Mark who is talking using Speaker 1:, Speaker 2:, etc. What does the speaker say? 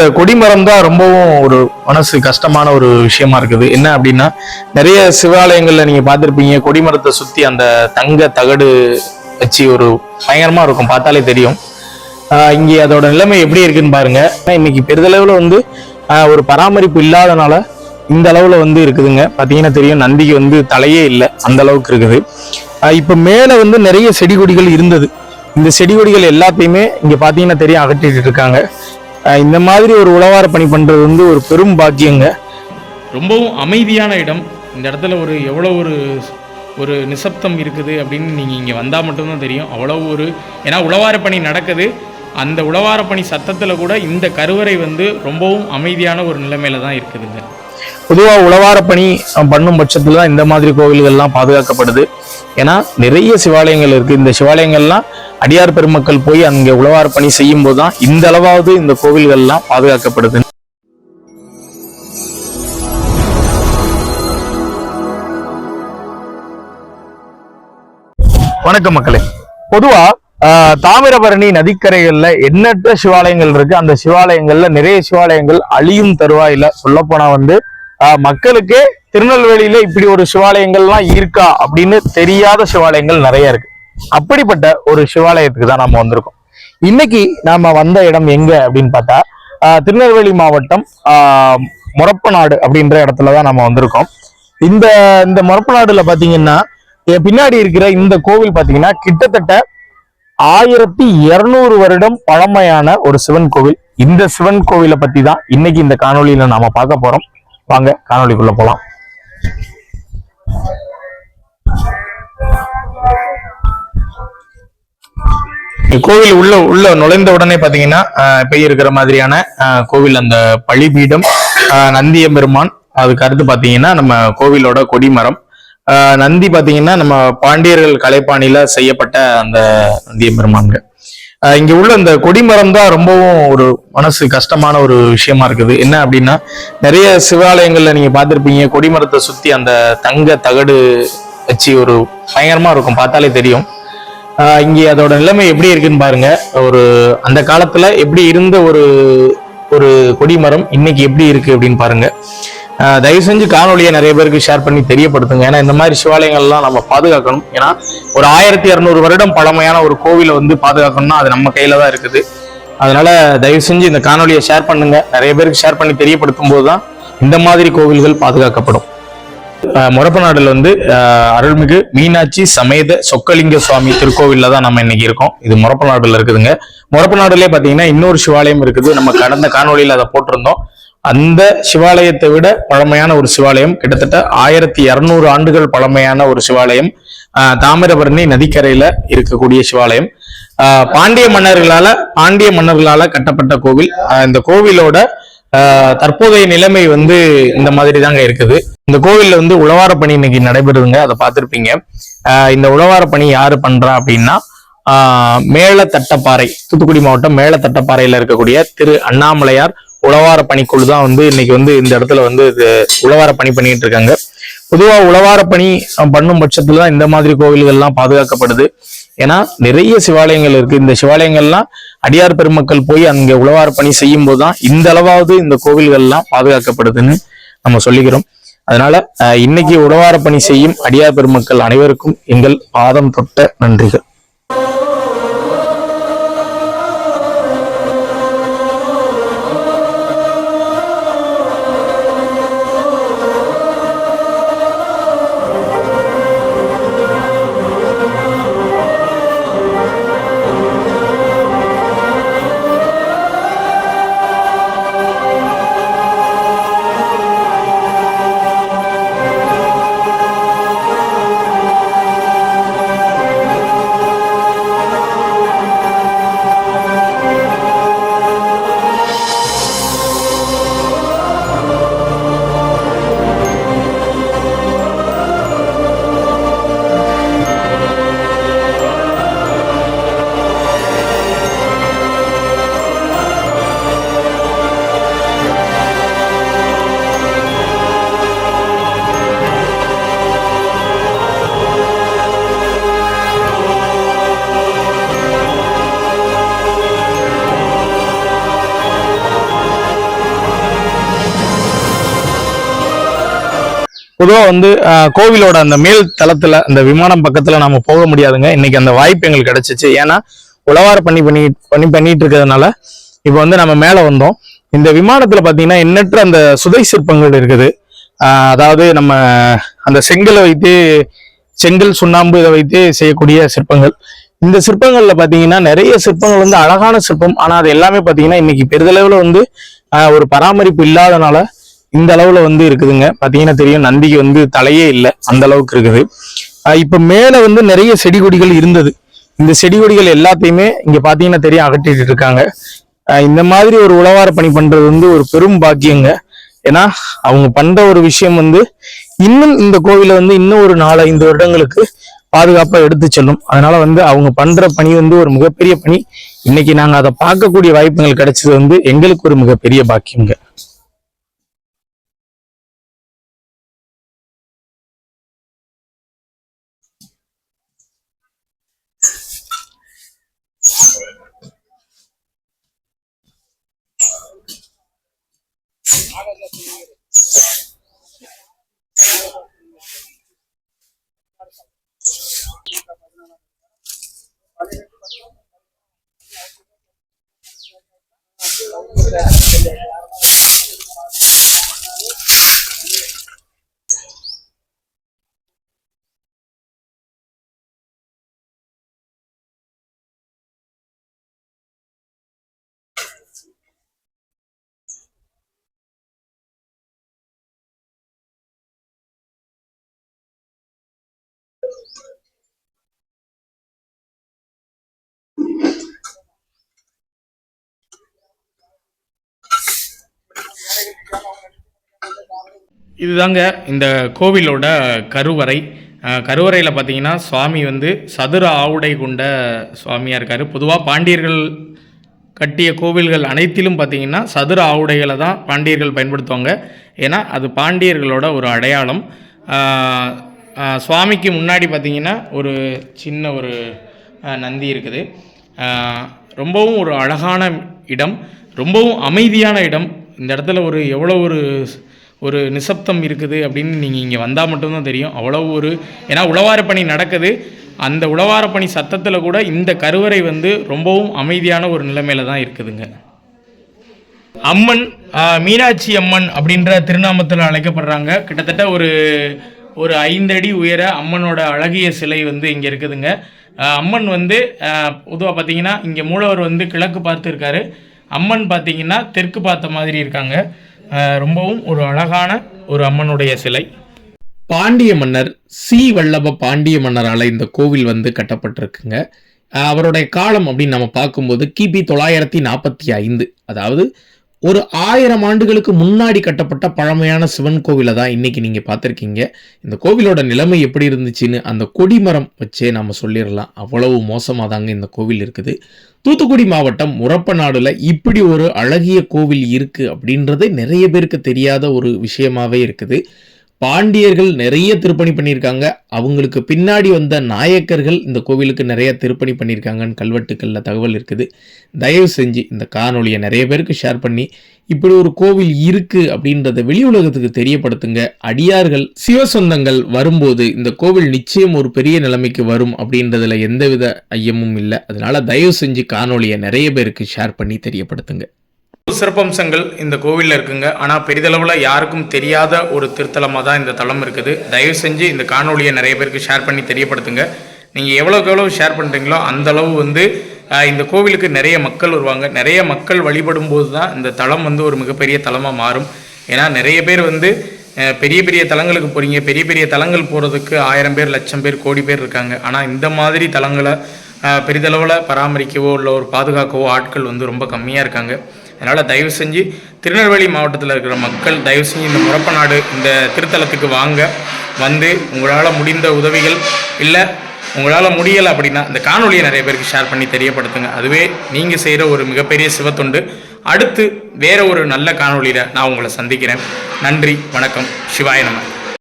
Speaker 1: இந்த கொடிமரம் தான் ரொம்பவும் ஒரு மனசு கஷ்டமான ஒரு விஷயமா இருக்குது. என்ன அப்படின்னா நிறைய சிவாலயங்கள்ல நீங்க பார்த்திருப்பீங்க கொடிமரத்தை சுத்தி அந்த தங்க தகடு வச்சு ஒரு பயங்கரமா இருக்கும் பார்த்தாலே தெரியும். இங்கே அதோட நிலைமை எப்படி இருக்குன்னு பாருங்க. இன்னைக்கு பெரிதளவுல வந்து ஒரு பராமரிப்பு இல்லாதனால இந்த அளவுல வந்து இருக்குதுங்க. பாத்தீங்கன்னா தெரியும் நந்திக்கு வந்து தலையே இல்லை அந்த அளவுக்கு இருக்குது. இப்போ இப்ப மேல வந்து நிறைய செடி கொடிகள் இருந்தது. இந்த செடி கொடிகள் எல்லாத்தையுமே இங்க பாத்தீங்கன்னா தெரியும் அகற்றிட்டு இருக்காங்க. இந்த மாதிரி ஒரு உழவார பணி பண்றது வந்து ஒரு பெரும் பாக்கியங்க.
Speaker 2: ரொம்பவும் அமைதியான இடம். இந்த இடத்துல ஒரு எவ்வளோ ஒரு ஒரு நிசப்தம் இருக்குது அப்படின்னு நீங்கள் இங்கே வந்தால் மட்டும்தான் தெரியும். அவ்வளோ ஒரு ஏன்னா உழவார பணி நடக்குது. அந்த உழவார பணி சத்தத்தில் கூட இந்த கருவறை வந்து ரொம்பவும் அமைதியான ஒரு நிலைமையில தான் இருக்குதுங்க.
Speaker 1: பொதுவா உழவார பணி பண்ணும் பட்சத்துல தான் இந்த மாதிரி கோவில்கள்லாம் பாதுகாக்கப்படுது. ஏன்னா நிறைய சிவாலயங்கள் இருக்கு. இந்த சிவாலயங்கள்லாம் அடியார் பெருமக்கள் போய் அங்க உழவார் பணி செய்யும் போதுதான் இந்த அளவாவது இந்த கோவில்கள்லாம் பாதுகாக்கப்படுது. வணக்கம் மக்களே. பொதுவா ஆஹ், தாமிரபரணி நதிக்கரைகள்ல எண்ணற்ற சிவாலயங்கள் இருக்கு. அந்த சிவாலயங்கள்ல நிறைய சிவாலயங்கள் அழியும் தருவாயில சொல்ல போனா வந்து ஆஹ், மக்களுக்கே திருநெல்வேலியில இப்படி ஒரு சிவாலயங்கள்லாம் இருக்கா அப்படின்னு தெரியாத சிவாலயங்கள் நிறைய இருக்கு. அப்படிப்பட்ட ஒரு சிவாலயத்துக்கு தான் நாம வந்திருக்கோம். இன்னைக்கு நாம வந்த இடம் எங்க அப்படின்னு பார்த்தா திருநெல்வேலி மாவட்டம் முரப்பநாடு அப்படின்ற இடத்துல தான் நம்ம வந்திருக்கோம். இந்த இந்த மொரப்பநாடுல பாத்தீங்கன்னா பின்னாடி இருக்கிற இந்த கோவில் பாத்தீங்கன்னா கிட்டத்தட்ட ஆயிரத்தி இருநூறு வருடம் பழமையான ஒரு சிவன் கோவில். இந்த சிவன் கோவிலை பத்தி தான் இன்னைக்கு இந்த காணொலியில நாம பார்க்க போறோம். வாங்க காணொலிக்குள்ள போலாம். கோவில் உள்ள உள்ள நுழைந்த உடனே பாத்தீங்கன்னா பெய் இருக்கிற மாதிரியான ஆஹ், கோவில் அந்த பழிபீடம் ஆஹ், நந்திய பெருமான் அதுக்கு அடுத்து பாத்தீங்கன்னா நம்ம கோவிலோட கொடிமரம். ஆஹ், நந்தி பாத்தீங்கன்னா நம்ம பாண்டியர்கள் கலைப்பாணியில செய்யப்பட்ட அந்த நந்திய பெருமான்கள் இங்க உள்ள இந்த கொடிமரம் தான் ரொம்பவும் ஒரு மனசு கஷ்டமான ஒரு விஷயமா இருக்குது. என்ன அப்படின்னா நிறைய சிவாலயங்கள்ல நீங்க பார்த்துருப்பீங்க கொடிமரத்தை சுத்தி அந்த தங்க தகடு வச்சு ஒரு பயங்கரமா இருக்கும் பார்த்தாலே தெரியும். இங்கே அதோட நிலைமை எப்படி இருக்குன்னு பாருங்க. ஒரு அந்த காலத்துல எப்படி இருந்த ஒரு ஒரு கொடிமரம் இன்னைக்கு எப்படி இருக்கு அப்படின்னு பாருங்க. தயவு செஞ்சு காணொலியை நிறைய பேருக்கு ஷேர் பண்ணி தெரியப்படுத்துங்க. ஏன்னா இந்த மாதிரி சிவாலயங்கள்லாம் நம்ம பாதுகாக்கணும். ஏன்னா ஒரு ஆயிரத்தி இரநூறு வருடம் பழமையான ஒரு கோவிலை வந்து பாதுகாக்கணும்னா அது நம்ம கையில தான் இருக்குது. அதனால தயவு செஞ்சு இந்த காணொலியை ஷேர் பண்ணுங்க. நிறைய பேருக்கு ஷேர் பண்ணி தெரியப்படுத்தும் போது தான் இந்த மாதிரி கோவில்கள் பாதுகாக்கப்படும். ஆஹ் முரப்பநாடுல வந்து ஆஹ் அருள்மிகு மீனாட்சி சமேத சொக்கலிங்க சுவாமி திருக்கோவில்ல தான் நம்ம இன்னைக்கு இருக்கோம். இது முரப்பநாடுல இருக்குதுங்க. முரப்பநாடுலயே பாத்தீங்கன்னா இன்னொரு சிவாலயம் இருக்குது. நம்ம கடந்த காணொளியில அதை போட்டிருந்தோம். அந்த சிவாலயத்தை விட பழமையான ஒரு சிவாலயம் கிட்டத்தட்ட ஆயிரத்தி இருநூறு ஆண்டுகள் பழமையான ஒரு சிவாலயம் ஆஹ் தாமிரபரணி நதிக்கரையில இருக்கக்கூடிய சிவாலயம். ஆஹ் பாண்டிய மன்னர்களால பாண்டிய மன்னர்களால கட்டப்பட்ட கோவில். இந்த கோவிலோட ஆஹ் தற்போதைய நிலைமை வந்து இந்த மாதிரி தாங்க இருக்குது. இந்த கோவில்ல வந்து உழவார பணி இன்னைக்கு நடைபெறுதுங்க அதை பார்த்திருப்பீங்க. ஆஹ் இந்த உழவார பணி யாரு பண்றா அப்படின்னா ஆஹ் மேலத்தட்டப்பாறை தூத்துக்குடி மாவட்டம் மேலத்தட்டப்பாறையில இருக்கக்கூடிய திரு அண்ணாமலையார் உழவார பணிக்குழு தான் வந்து இன்னைக்கு வந்து இந்த இடத்துல வந்து இது உழவார பணி பண்ணிட்டு இருக்காங்க. பொதுவா உழவார பணி பண்ணும் பட்சத்துல தான் இந்த மாதிரி கோவில்கள்லாம் பாதுகாக்கப்படுது. ஏன்னா நிறைய சிவாலயங்கள் இருக்கு. இந்த சிவாலயங்கள்லாம் அடியார் பெருமக்கள் போய் அங்கே உழவார பணி செய்யும் போதுதான் இந்த அளவாவது இந்த கோவில்கள்லாம் பாதுகாக்கப்படுதுன்னு நம்ம சொல்லிக்கிறோம். அதனால இன்னைக்கு உழவார பணி செய்யும் அடியார் பெருமக்கள் அனைவருக்கும் எங்கள் பாதம் தொட்ட நன்றிகள். பொதுவாக வந்து கோவிலோட அந்த மேல் தளத்துல அந்த விமானம் பக்கத்துல நம்ம போக முடியாதுங்க. இன்னைக்கு அந்த வாய்ப்பு எங்களுக்கு கிடைச்சிச்சு. ஏன்னா உழவார பண்ணி பண்ணி பண்ணி பண்ணிட்டு இருக்கிறதுனால இப்போ வந்து நம்ம மேல வந்தோம். இந்த விமானத்துல பாத்தீங்கன்னா எண்ணற்ற அந்த சுதை சிற்பங்கள் இருக்குது. அதாவது நம்ம அந்த செங்கலை வைத்து செங்கல் சுண்ணாம்பு இதை வைத்து செய்யக்கூடிய சிற்பங்கள். இந்த சிற்பங்கள்ல பாத்தீங்கன்னா நிறைய சிற்பங்கள் வந்து அழகான சிற்பம். ஆனா அது எல்லாமே பாத்தீங்கன்னா இன்னைக்கு பெரிதளவுல வந்து ஒரு பராமரிப்பு இல்லாதனால இந்த அளவுல வந்து இருக்குதுங்க. பாத்தீங்கன்னா தெரியும் நந்திக்கு வந்து தலையே இல்லை. அந்த அளவுக்கு இருக்குது. ஆஹ், இப்ப மேல வந்து நிறைய செடி கொடிகள் இருந்தது. இந்த செடி கொடிகள் எல்லாத்தையுமே இங்க பாத்தீங்கன்னா தெரியும் அகற்றிட்டு இருக்காங்க. இந்த மாதிரி ஒரு உழவார பணி பண்றது வந்து ஒரு பெரும் பாக்கியங்க. ஏன்னா அவங்க பண்ற ஒரு விஷயம் வந்து இன்னும் இந்த கோவில வந்து இன்னும் ஒரு நாலு ஐந்து வருடங்களுக்கு பாதுகாப்பா எடுத்து செல்லும். அதனால வந்து அவங்க பண்ற பணி வந்து ஒரு மிகப்பெரிய பணி. இன்னைக்கு நாங்க அதை பார்க்கக்கூடிய வாய்ப்புகள் கிடைச்சது வந்து எங்களுக்கு ஒரு மிகப்பெரிய பாக்கியங்க. Gracias.
Speaker 2: இதுதாங்க இந்த கோவிலோட கருவறை. கருவறையில் பார்த்தீங்கன்னா சுவாமி வந்து சதுர ஆவுடை கொண்ட சுவாமியாக இருக்கார். பொதுவாக பாண்டியர்கள் கட்டிய கோவில்கள் அனைத்திலும் பார்த்தீங்கன்னா சதுர ஆவுடைகளை தான் பாண்டியர்கள் பயன்படுத்துவாங்க. ஏன்னா அது பாண்டியர்களோட ஒரு அடையாளம். சுவாமிக்கு முன்னாடி பார்த்தீங்கன்னா ஒரு சின்ன ஒரு நந்தி இருக்குது. ரொம்பவும் ஒரு அழகான இடம். ரொம்பவும் அமைதியான இடம். இந்த இடத்துல ஒரு எவ்வளோ ஒரு ஒரு நிசப்தம் இருக்குது அப்படின்னு நீங்கள் இங்கே வந்தால் மட்டும்தான் தெரியும். அவ்வளோ ஒரு ஏன்னா உழவார பணி நடக்குது. அந்த உழவார பணி சத்தத்தில் கூட இந்த கருவறை வந்து ரொம்பவும் அமைதியான ஒரு நிலைமையில தான் இருக்குதுங்க. அம்மன் மீனாட்சி அம்மன் அப்படின்ற திருநாமத்தில் அழைக்கப்படுறாங்க. கிட்டத்தட்ட ஒரு ஒரு ஐந்தடி உயர அம்மனோட அழகிய சிலை வந்து இங்கே இருக்குதுங்க. அம்மன் வந்து பொதுவாக பார்த்தீங்கன்னா இங்கே மூலவர் வந்து கிழக்கு பார்த்துருக்காரு. அம்மன் பார்த்தீங்கன்னா தெற்கு பார்த்த மாதிரி இருக்காங்க. ரொம்பவும் ஒரு அழகான ஒரு அம்மனுடைய சிலை. பாண்டிய மன்னர் சி. வல்லப பாண்டிய மன்னரால் இந்த கோவில் வந்து கட்டப்பட்டிருக்குங்க. அவருடைய காலம் அப்படின்னு நம்ம பார்க்கும்போது கிபி தொள்ளாயிரத்தி நாற்பத்தி ஐந்து. அதாவது ஒரு ஆயிரம் ஆண்டுகளுக்கு முன்னாடி கட்டப்பட்ட பழமையான சிவன் கோவிலை தான் இன்னைக்கு நீங்கள் பார்த்துருக்கீங்க. இந்த கோவிலோட நிலைமை எப்படி இருந்துச்சுன்னு அந்த கொடிமரம் வச்சே நம்ம சொல்லிடலாம். அவ்வளவு மோசமாக தாங்க இந்த கோவில் இருக்குது. தூத்துக்குடி மாவட்டம் முரப்பநாடுல இப்படி ஒரு அழகிய கோவில் இருக்கு அப்படின்றது நிறைய பேருக்கு தெரியாத ஒரு விஷயமாவே இருக்குது. பாண்டியர்கள் நிறைய திருப்பணி பண்ணியிருக்காங்க. அவங்களுக்கு பின்னாடி வந்த நாயக்கர்கள் இந்த கோவிலுக்கு நிறைய திருப்பணி பண்ணியிருக்காங்கன்னு கல்வெட்டுக்களில் தகவல் இருக்குது. தயவு செஞ்சு இந்த காணொலியை நிறைய பேருக்கு ஷேர் பண்ணி இப்படி ஒரு கோவில் இருக்குது அப்படின்றத வெளி உலகத்துக்கு தெரியப்படுத்துங்க. அடியார்கள் சிவசொந்தங்கள் வரும்போது இந்த கோவில் நிச்சயம் ஒரு பெரிய நிலைமைக்கு வரும் அப்படின்றதுல எந்தவித ஐயமும் இல்லை. அதனால தயவு செஞ்சு காணொளியை நிறைய பேருக்கு ஷேர் பண்ணி தெரியப்படுத்துங்க. சிறப்பம்சங்கள் இந்த கோவிலில் இருக்குங்க. ஆனால் பெரிதளவில் யாருக்கும் தெரியாத ஒரு திருத்தலமாக தான் இந்த தலம் இருக்குது. தயவு செஞ்சு இந்த காணொலியை நிறைய பேருக்கு ஷேர் பண்ணி தெரியப்படுத்துங்க. நீங்கள் எவ்வளோக்கு எவ்வளோ ஷேர் பண்ணுறீங்களோ அந்த அளவு வந்து இந்த கோவிலுக்கு நிறைய மக்கள் வருவாங்க. நிறைய மக்கள் வழிபடும் போது தான் இந்த தளம் வந்து ஒரு மிகப்பெரிய தலமாக மாறும். ஏன்னா நிறைய பேர் வந்து பெரிய பெரிய தலங்களுக்கு போகிறீங்க பெரிய பெரிய தலங்கள் போகிறதுக்கு ஆயிரம் பேர் லட்சம் பேர் கோடி பேர் இருக்காங்க. ஆனால் இந்த மாதிரி தலங்களை பெரிதளவில் பராமரிக்கவோ இல்லை ஒரு பாதுகாக்கவோ ஆட்கள் வந்து ரொம்ப கம்மியாக இருக்காங்க. அதனால் தயவு செஞ்சு திருநெல்வேலி மாவட்டத்தில் இருக்கிற மக்கள் தயவு செஞ்சு இந்த முறப்பநாடு இந்த திருத்தலத்துக்கு வாங்க. வந்து உங்களால் முடிந்த உதவிகள் இல்லை உங்களால் முடியலை அப்படின்னா இந்த காணொலியை நிறைய பேருக்கு ஷேர் பண்ணி தெரியப்படுத்துங்க. அதுவே நீங்கள் செய்கிற ஒரு மிகப்பெரிய சிவத்தொண்டு. அடுத்து வேற ஒரு நல்ல காணொளியில் நான் உங்களை சந்திக்கிறேன். நன்றி வணக்கம். சிவாய நம.